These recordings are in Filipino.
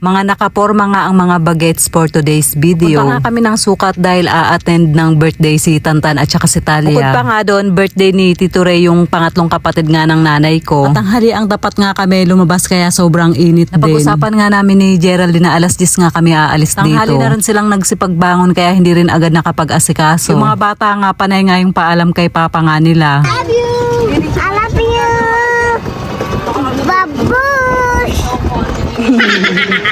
Mga nakaporma nga ang mga bagets for today's video. Punta nga kami ng sukat dahil a-attend ng birthday si Tantan at saka si Talia. Bukod pa nga doon, birthday ni Tito Ray yung pangatlong kapatid nga ng nanay ko. At tanghali ang dapat nga kami lumabas kaya sobrang init din. Napag-usapan nga namin ni Geraldine na alas 10 nga kami aalis dito. Tanghali na rin silang nagsipagbangon kaya hindi rin agad nakapag-asikaso. Yung mga bata nga panay nga yung paalam kay papa nga nila. love you. I love you. Babush.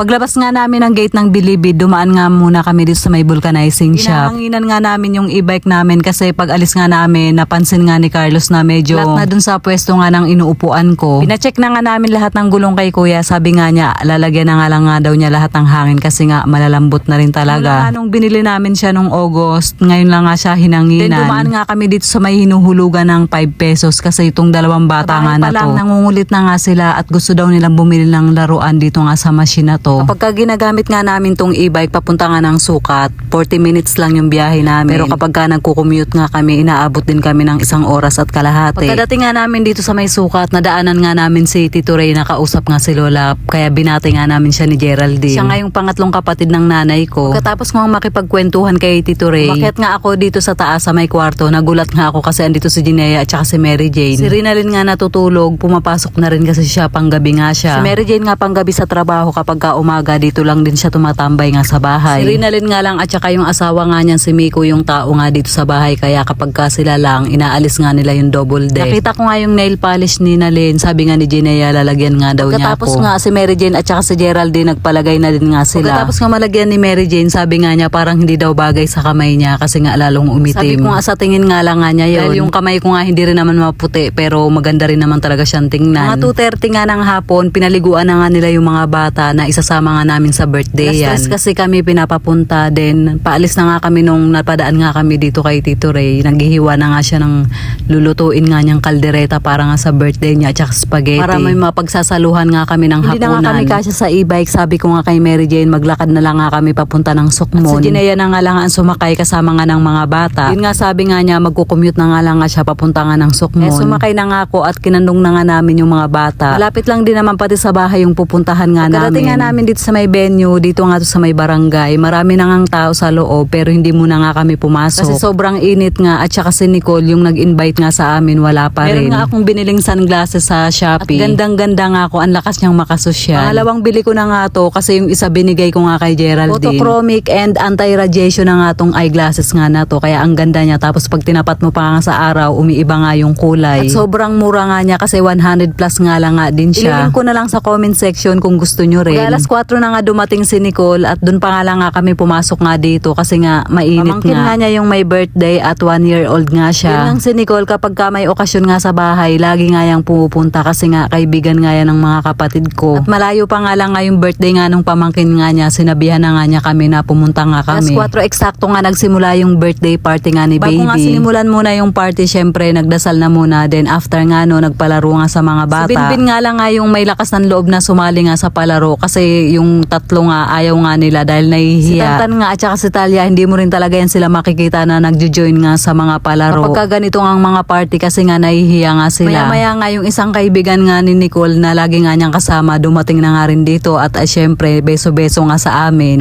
Paglabas nga namin ng gate ng Bilibid, dumaan nga muna kami dito sa may vulcanizing shop. Inahanginan nga namin yung e-bike namin kasi pag alis nga namin, napansin nga ni Carlos na medyo lahat na dun sa pwesto nga ng inuupuan ko. Pinacheck na nga namin lahat ng gulong kay kuya. Sabi nga niya, lalagyan na nga lang nga daw niya lahat ng hangin kasi nga malalambot na rin talaga. Mula nung binili namin siya nung August, ngayon lang nga siya hinanginan. Then dumaan nga kami dito sa may hinuhulugan ng 5 pesos kasi itong dalawang bata nga na to. Lang, nangungulit na nga sila at gusto daw nilang bumili ng laruan dito nga sa machine na to. Kapag ka ginagamit nga namin tong e-bike papunta nga ng sukat, 40 minutes lang yung biyahe namin. Pero kapag ka nagko-commute nga kami, inaabot din kami ng isang oras at kalahati. Pagkadating nga namin dito sa may sukat, nadaanan nga namin si Tito Ray na kausap nga si Lola, kaya binati nga namin siya ni Geraldine. Siya nga yung pangatlong kapatid ng nanay ko. Pagkatapos nga makipagkwentuhan kay Tito Ray, umakyat nga ako dito sa taas sa may kwarto, nagulat nga ako kasi andito si Jinea at saka si Mary Jane. Si Rinalyn nga natutulog, pumapasok na rin kasi siya panggabi nga siya. Si Mary Jane nga panggabi sa trabaho kapag ka umaga dito lang din siya tumatambay nga sa bahay. Si Rinalyn nga lang at saka yung asawa nga niyan si Miko yung tao nga dito sa bahay kaya kapag ka sila lang inaalis nga nila yung double deck. Nakita ko nga yung nail polish ni Nalyn, sabi nga ni Jinea lalagyan nga daw niya ako. nga si Mary Jane at saka si Geraldine nagpalagay na din nga sila. Pagkatapos nga malagyan ni Mary Jane, sabi nga niya parang hindi daw bagay sa kamay niya kasi nga lalong umitim. Sabi ko nga sa tingin nga lang nga niya yun. Dahil yung kamay ko nga hindi rin naman maputi pero maganda rin naman talaga siyang tingnan. Mga 2.30 nga ng hapon, pinaliguan na nga nila yung mga bata na isasama nga namin sa birthday yan. kasi kami pinapapunta din. Paalis na nga kami nung napadaan nga kami dito kay Tito Ray. Naghihiwa na nga siya ng lulutuin nga niyang kaldereta para nga sa birthday niya at spaghetti. Para may mapagsasaluhan nga kami ng hapunan. Hindi na nga kami kasya sa e-bike. Sabi ko nga kay Mary Jane, maglakad na lang nga kami papunta ng Sukmon. At si Jinea na nga lang ang sumakay kasama nga ng mga bata. Yun nga sabi nga niya, magkukommute na nga lang nga siya papunta nga ng Sukmon. Eh sumakay na nga ako at kinandong na nga namin yung mga bata. Malapit lang din naman pati sa bahay yung pupuntahan nga namin. Nga namin dito sa may venue, dito nga to sa may barangay, marami na ngang tao sa loob pero hindi muna nga kami pumasok. Kasi sobrang init nga at saka si Nicole yung nag-invite nga sa amin, wala pa rin. Meron nga akong biniling sunglasses sa Shopee. At gandang-ganda nga ako, ang lakas niyang makasosyal. Pangalawang bili ko na nga to kasi yung isa binigay ko nga kay Geraldine. Photochromic and anti-radiation na nga tong eyeglasses nga na to. Kaya ang ganda niya. Tapos pag tinapat mo pa nga sa araw, umiiba nga yung kulay. At sobrang mura nga niya kasi 100 plus nga lang nga din siya. Ililink ko na lang sa comment section kung gusto nyo rin. Pag alas 4 na nga dumating si Nicole at dun pa nga lang nga kami pumasok nga dito kasi nga mainit Pamangkin nga. niya yung may birthday at 1 year old nga siya. Yun lang si Nicole kapag ka may okasyon nga sa bahay, lagi nga yang pumupunta kasi nga kaibigan nga yan ng mga kapatid ko. At malayo pa nga lang nga yung birthday nga nung pamangkin nga niya, sinabihan na nga niya kami na pumunta nga kami. Alas 4 eksakto nga nagsimula yung birthday party nga ni baby. Bago nga sinimulan muna yung party, syempre nagdasal na muna. Then after nga no, nagpalaro nga sa mga bata. Si Binbin nga lang nga yung may lakas ng loob na sumali nga sa palaro kasi yung tatlo nga ayaw nga nila dahil nahihiya. Si Tantan nga at saka si Talia, hindi mo rin talaga yan sila makikita na nagjo-join nga sa mga palaro. Kapag ganito nga ang mga party kasi nga nahihiya nga sila. Maya-maya nga yung isang kaibigan nga ni Nicole na lagi nga niyang kasama dumating na nga rin dito at uh, syempre beso-beso nga sa amin.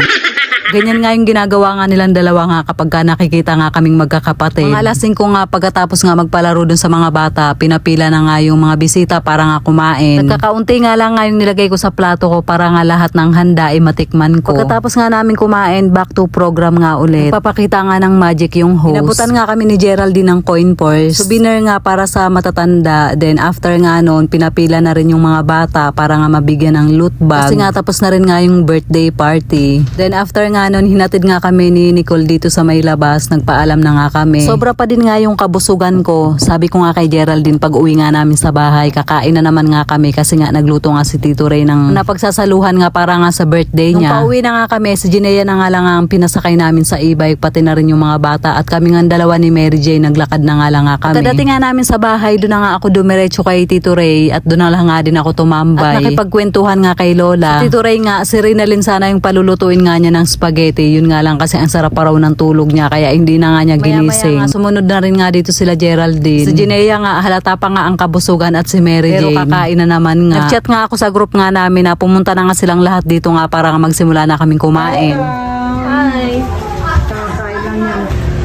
Ganyan nga yung ginagawa nga nilang dalawa nga kapag ka nakikita nga kaming magkakapatid. Mga lasing ko nga pagkatapos nga magpalaro dun sa mga bata, pinapila na nga yung mga bisita para nga kumain. Nagkakaunti nga lang nga yung nilagay ko sa plato ko para nga lahat ng handa ay matikman ko. Pagkatapos nga namin kumain, back to program nga ulit. Papakita nga ng magic yung host. Inabutan nga kami ni Geraldine ng coin purse. Souvenir nga para sa matatanda. Then after nga noon, pinapila na rin yung mga bata para nga mabigyan ng loot bag. Kasi nga tapos na rin nga yung birthday party. Then after nga noon, hinatid nga kami ni Nicole dito sa may labas. Nagpaalam na nga kami. Sobra pa din nga yung kabusugan ko. Sabi ko nga kay Geraldine pag uwi nga namin sa bahay, kakain na naman nga kami kasi nga nagluto nga si Tito Ray ng napagsasaluhan nga para nga sa birthday niya. Nung pauwi na nga kami, si Jinea na nga lang ang pinasakay namin sa e-bike, pati na rin yung mga bata. At kami nga dalawa ni Mary Jane, naglakad na nga lang nga kami. Pagkadating nga namin sa bahay, doon na nga ako dumiretso kay Tito Ray at doon na lang nga din ako tumambay. At nakipagkwentuhan nga kay Lola. Si Tito Ray nga, si Rinalyn sana yung palulutuin nga niya ng spaghetti spaghetti. Yun nga lang kasi ang sarap pa raw ng tulog niya kaya hindi na nga niya ginising. Maya, sumunod na rin nga dito sila Geraldine. Si Jinea nga halata pa nga ang kabusugan at si Mary Jane. Pero kakain na naman nga. Nag-chat nga ako sa group nga namin na pumunta na nga silang lahat dito nga para nga magsimula na kaming kumain. Hi.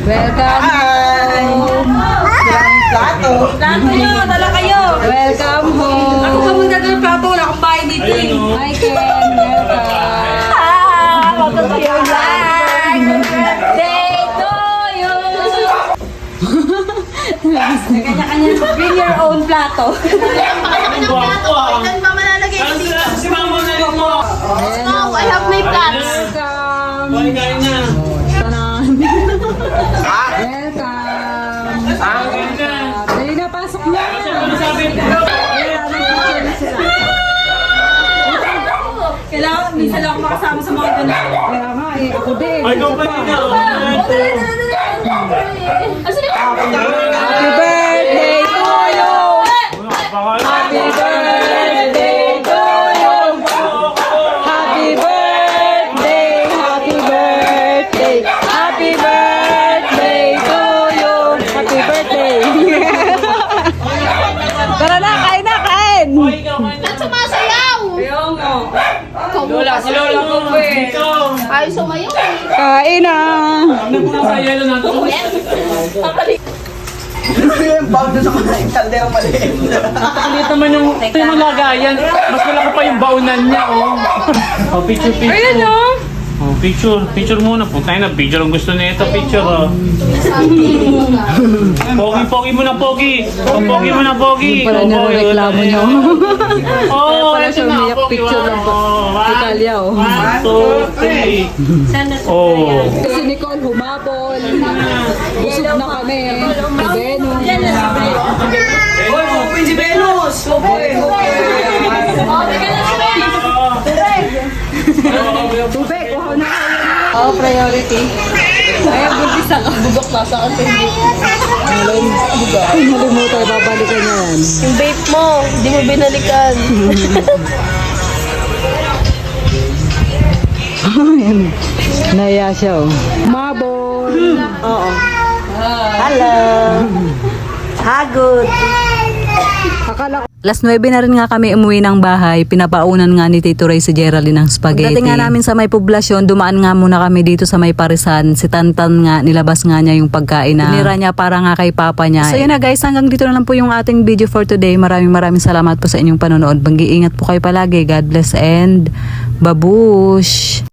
Welcome home! Plato. Plato nyo, dala kayo. Welcome home! Ako pa muna ng plato, wala akong bahay dito eh. Hi Ken! Welcome! Ah, maganda yung Birthday to you. Kanya-kanya, bring your own plato. Si mama na mo. Oh, I have my plants. Balik kain na. Welcome! Ah, kain na. Dali na, pasok na! Ano sabi ko? Kailangan, makasama sa mga ganun. Kaya nga eh, ako din. Ay, ikaw pa rin na. Si Lola ko po eh. Ay, sumayaw. Kain na! Ano po sa yelo natin? Maliit naman yung, ito yung lagayan. Mas malaki pa yung baunan niya, oh. Oh, picture, picture. Ayan, oh. Oh, picture, picture muna. Puntay na, picture ang gusto niya ito, picture, oh. Pogi, pogi mo na, pogi. Oh, pogi mo na, pogi. Pala Oh, niya pogi, reklamo niyo. Oh, pala siya na, umiyak, picture lang po. Oh, Detalya, oh. One, two, three. Oh. Si Nicole humabol. Busog na kami. Si Beno. Oh, priority. Ay, buntis ako. Bugok na sa kasi hindi. Nalimutan, babalikan niya yan. Yung vape mo, hindi mo binalikan. Naya siya, oh. Mabol. Oo. Hello. Hagod. Akala ko Last 9 na rin nga kami umuwi ng bahay. Pinapaunan nga ni Tito Ray si Geraldine ng spaghetti. Dating nga namin sa may poblasyon, dumaan nga muna kami dito sa may parisan. Si Tantan nga, nilabas nga niya yung pagkain na nira niya para nga kay papa niya. So yun na guys, hanggang dito na lang po yung ating video for today. Maraming maraming salamat po sa inyong panonood. Banggi ingat po kayo palagi. God bless and babush!